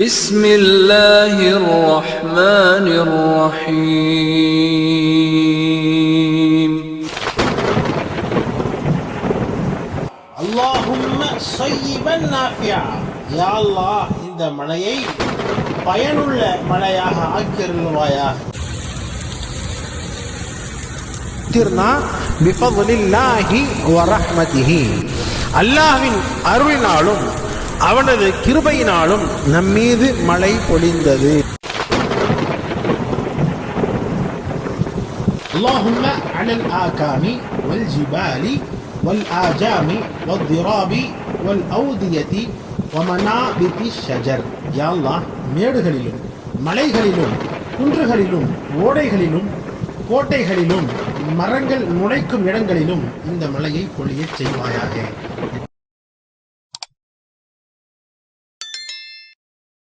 بسم الله الرحمن الرحيم அல்லாஹும்ம ஸய்யிபன் நாஃபியா யா அல்லாஹ் இந்த மழையை பயனுள்ள மழையாக ஆக்கியருள்வாயாக திருநா பிஃபதுலில்லாஹி வ ரஹ்மதிஹி அல்லாஹ்வின் அருளினாலும் அவனது கிருபையினாலும் நம்மீது மழை பொழிந்தது اللهم على الآكام والجبال والآجام والضراب والأودية ومنابت الشجر يا الله மேடுகளிலும் மலைகளிலும் குன்றுகளிலும் ஓடைகளிலும் கோட்டைகளிலும் மரங்கள் நுழைக்கும் இடங்களிலும் இந்த மலையை பொழியச் செய்வாயாக